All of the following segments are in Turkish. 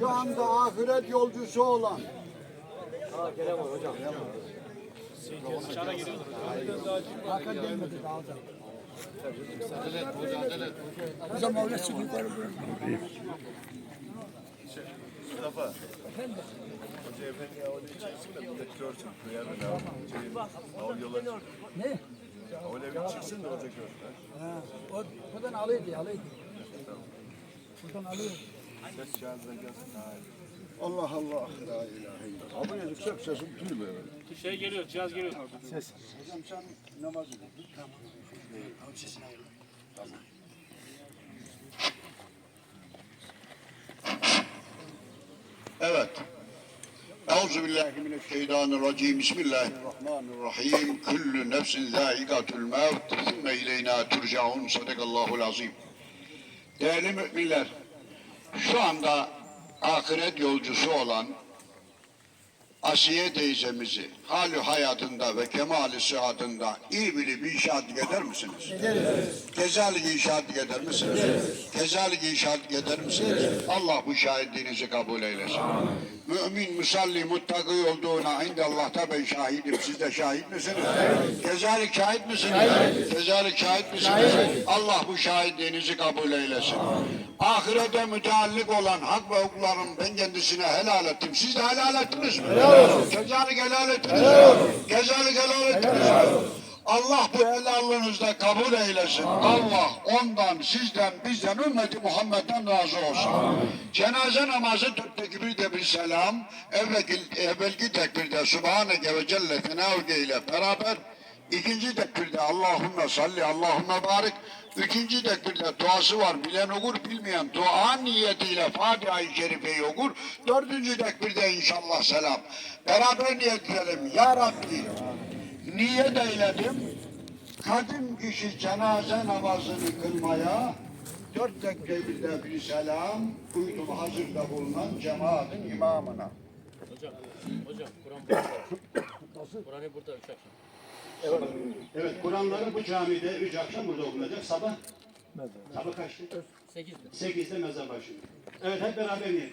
Şu anda ahiret yolcusu olan Hakan gelmedi daha da. O zaman öyle çıkıp yukarı bırak. Mustafa. Hoca efendi ya öyle çıksın da millet görsün. Duyar mı ya? Şey, av yola çıksın. Ne? Öyle bir çıksın da hoca görsün. Ha, o, buradan alıydı, alıydı. Buradan alıyor. Ses şahidine gelsin. Ha. Allah Allah. La ilahe illallah. Abi yazık çok sesim duymuyor böyle. Şey geliyor, cihaz geliyor. Ses. Hocam sen namazı kıldın. Tamam. Abi sesini ayırma. Tamam. Evet. Euzu billahi mineşşeytanirracim. Bismillahirrahmanirrahim. Kullu nefsin zâikatul mevt. Sümme ileyna turcaun. Sadakallahul azim. Değerli müminler, şu anda ahiret yolcusu olan Asiye teyzemizi halü hayatında ve kemali sıhhatında iyi bilip inşaat eder misiniz? Ederiz. Kezalik inşaat eder misiniz? Ederiz. Kezalik inşaat eder misiniz? Allah bu şahitliğinizi kabul eylesin. Mümin, musalli, muttaki olduğuna indallah'ta ben şahidim. Siz de şahit misiniz? Kezalik şahit misiniz? Kezalik şahit misiniz? Allah bu şahitliğinizi kabul eylesin. Ahirete müteallik olan hak ve hukukların ben kendisine helal ettim. Siz de helal ettiniz mi? Kezalik helal ettiniz mi? Kezalik helal ettiniz mi? Allah bu helallığınızda kabul eylesin. Allah ondan, sizden, bizden, ümmeti Muhammed'den razı olsun. Cenaze namazı dört tekbirde bir selam, evvelki, evvelki tekbirde Subhaneke ve Celle Tenavge ile beraber, ikinci tekbirde Allahümme salli, Allahümme barik, üçüncü tekbirde duası var, bilen okur, bilmeyen dua niyetiyle Fatiha-i Şerife'yi okur, dördüncü tekbirde inşallah selam. Beraber niyet edelim. Ya Rabbi, niyet eyledim. Kadın kişi cenaze namazını kılmaya dört tekbirde bir selam uydum hazırda bulunan cemaatin imamına. Hocam, hocam Kur'an burada. Kur'an'ı burada üç akşam. Evet, Kur'anları bu camide üç akşam burada okunacak. Sabah? Sabah kaçtı? Sekiz mi? Sekizde mezar başında. Evet, hep beraber niyet.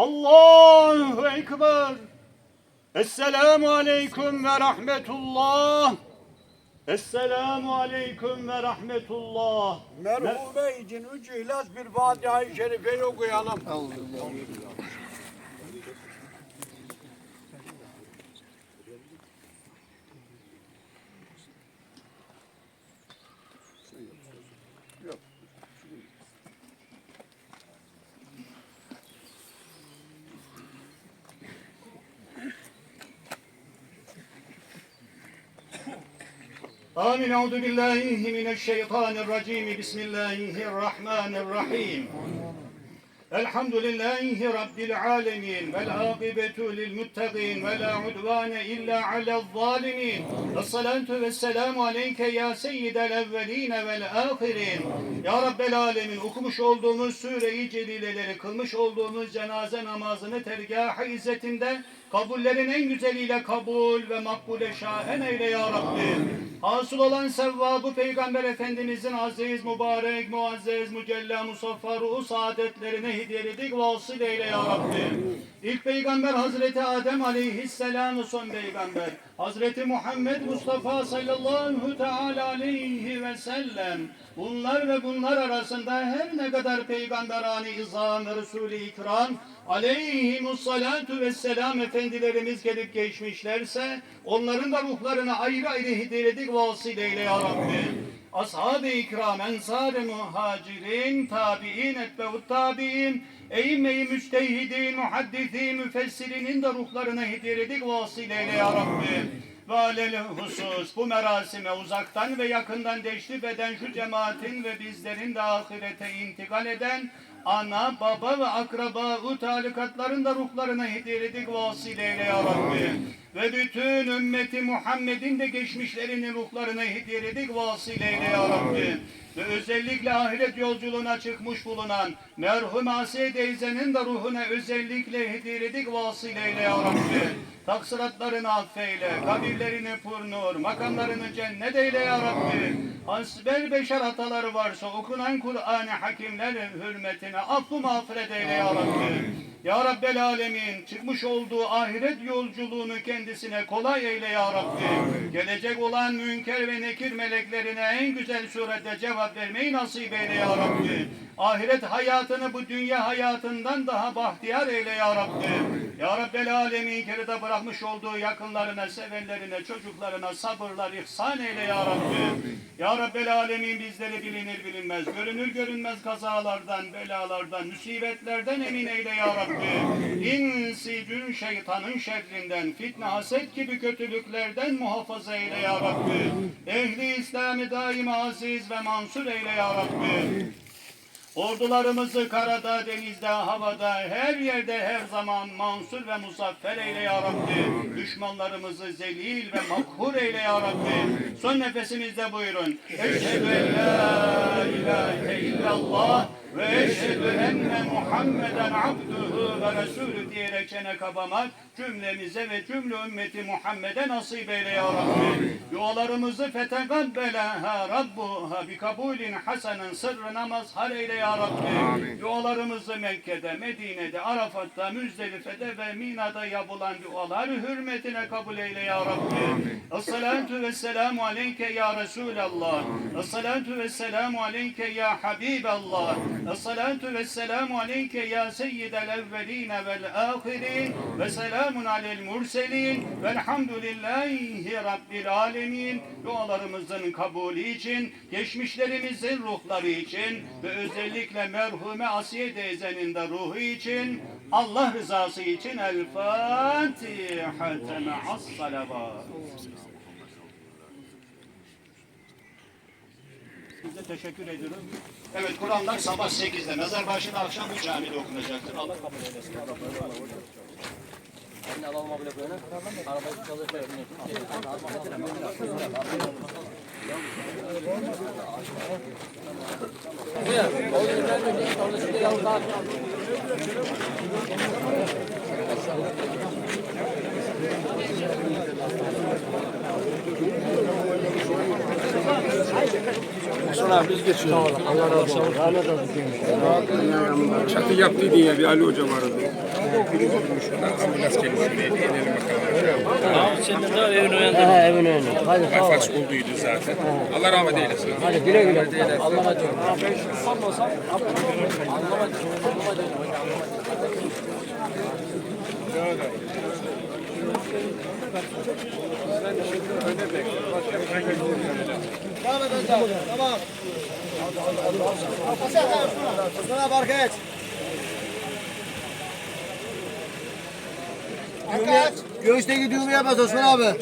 Allahu Ekber. Esselamu Aleyküm ve Rahmetullah. Esselamu Aleyküm ve Rahmetullah. Merhume için üç ihlas bir Fatiha-i Şerife'yi okuyalım. Amin. Euzu billahi mineşşeytanirracim. Bismillahirrahmanirrahim. Elhamdülillahi Rabbil alemin. Vel akibetu lil muttaqin. Ve la udvane illa alel zalimin. Esselatu vesselamu aleyke ya seyyidel evveline vel ahirin. Ya Rabbel alemin. Okumuş olduğumuz sure-i celileleri, kılmış olduğumuz cenaze namazını tergah-ı izzetinde kabullerin en güzeliyle kabul ve makbule şahen eyle ya Rabbi. Hasıl olan sevvabı Peygamber Efendimizin aziz, mübarek, muazzez, mücella, musaffa, ruhu saadetlerine hediyeledik vasıl eyle ya Rabbi. İlk Peygamber Hazreti Adem aleyhisselam son peygamber. Hazreti Muhammed Mustafa sallallahu teala aleyhi ve sellem. Bunlar ve bunlar arasında her ne kadar peygamberani izam ve Resul-i ikram aleyhimussalatu vesselam efendilerimiz gelip geçmişlerse onların da ruhlarına ayrı ayrı hediyeledik vasıl eyle ya Rabbi. ashab-ı ikram, ensar-ı muhacirin, tabi'in, etbeut tabi'in, eyyime-i müstehidin, muhaddisin, müfessirinin de ruhlarına hediye edik vasileyle ya Rabbi. Ve alel husus bu merasime uzaktan ve yakından teşrif eden şu cemaatin ve bizlerin de ahirete intikal eden ana, baba ve akraba u talikatların da ruhlarına hediye edik vasileyle ya Rabbi. Ve bütün ümmeti Muhammed'in de geçmişlerinin ruhlarına hediye edik vasileyle ya Rabbi. Ve özellikle ahiret yolculuğuna çıkmış bulunan merhum Asiye teyzenin de ruhuna özellikle hediye edik vasileyle ya Rabbi. Taksiratlarını affeyle, kabirlerini pur nur, makamlarını cennet eyle ya Rabbi. Asbel beşer hataları varsa okunan Kur'an-ı Hakimler hürmetine affı mağfiret eyle ya Rabbi. Ya Rabbel Alemin çıkmış olduğu ahiret yolculuğunu kendisine kolay eyle ya Rabbi. Gelecek olan münker ve nekir meleklerine en güzel surette cevap vermeyi nasip eyle ya Rabbi. Ahiret hayatını bu dünya hayatından daha bahtiyar eyle ya Rabbi. Ya Rabbel Alemin geride bırakmış olduğu yakınlarına, sevenlerine, çocuklarına sabırlar ihsan eyle ya Rabbi. Ya Rabbel Alemin bizleri bilinir bilinmez, görünür görünmez kazalardan, belalardan, musibetlerden emin eyle ya Rabbi. İnsi cün şeytanın şerrinden, fitne haset gibi kötülüklerden muhafaza eyle ya Rabbi. Ehli İslam'ı daima aziz ve mansur eyle ya Rabbi. Ordularımızı karada, denizde, havada, her yerde, her zaman mansur ve muzaffer eyle ya Rabbi. Düşmanlarımızı zelil ve makhur eyle ya Rabbi. Son nefesimizde buyurun. Eşhedü en la ilahe illallah ve eşhedü enne Muhammeden abduhu ve resulü diyerek çene kabamak cümlemize ve cümle ümmeti Muhammed'e nasip eyle ya Rabbi. Dualarımızı fetegabbelaha Rabbuha bi kabulin hasenin sırrı namaz hal eyle ya Rabbi. Dualarımızı Mekke'de, Medine'de, Arafat'ta, Müzdelife'de ve Mina'da yapılan dualar hürmetine kabul eyle ya Rabbi. Esselatu ve selamu aleyke ya Resulallah. Esselatu ve selamu aleyke ya Habiballah. Esselatu ve selamu aleyke ya seyyidel evveline vel ahirin. Ve selamun alel murselin. Velhamdülillahi Rabbil alemin. Dualarımızın kabulü için, geçmişlerimizin ruhları için ve özellikle merhume Asiye teyzenin de ruhu için, Allah rızası için El Fatiha. Ma'as salavat. Size teşekkür ediyorum. Evet Kur'anlar sabah 8'de, mezar başında akşam bu camide okunacaktır. Allah kabul eylesin. Şimdi alalım abla böyle. Arabayı çalışmaya Çatı yaptıydı ya bir Ali Hoca vardı. Ambulans kendisi de inelim bakalım. Senin de evin önünde. Ha evin önünde. Hadi sağ ol. Afaç olduydu zaten. Allah rahmet eylesin. Hadi güle güle. Allah'a emanet olun. Göğüsteki düğmeye bas Osman abi.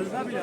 Rıza bile.